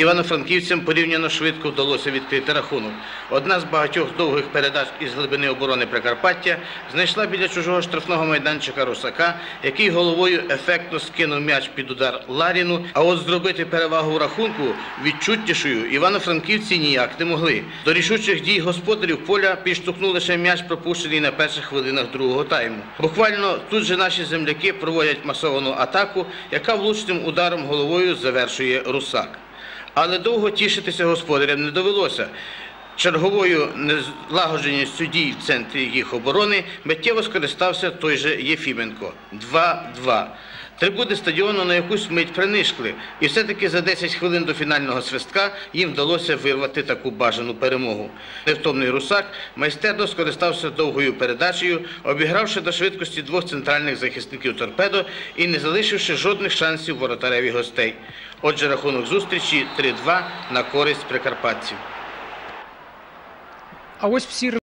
Івано-франківцям порівняно швидко вдалося відкрити рахунок. Одна з багатьох довгих передач із глибини оборони Прикарпаття знайшла біля чужого штрафного майданчика Русака, який головою ефектно скинув м'яч під удар Ларіну. А от зробити перевагу в рахунку відчуттішою івано-франківці ніяк не могли. До рішучих дій господарів поля підштовхнув лише м'яч, пропущений на перших хвилинах другого тайму. Буквально тут же наші земляки проводять масовану атаку, яка влучним ударом головою завершує Русак. Але довго тішитися господарям не довелося. Черговою незлагодженістю дій в центрі їх оборони миттєво скористався той же Єфіменко. 2-2. Трибуни стадіону на якусь мить принишкли, і все-таки за 10 хвилин до фінального свистка їм вдалося вирвати таку бажану перемогу. Невтомний русак майстерно скористався довгою передачею, обігравши до швидкості двох центральних захисників торпедо і не залишивши жодних шансів воротареві гостей. Отже, рахунок зустрічі 3-2 на користь прикарпатців. А ось всі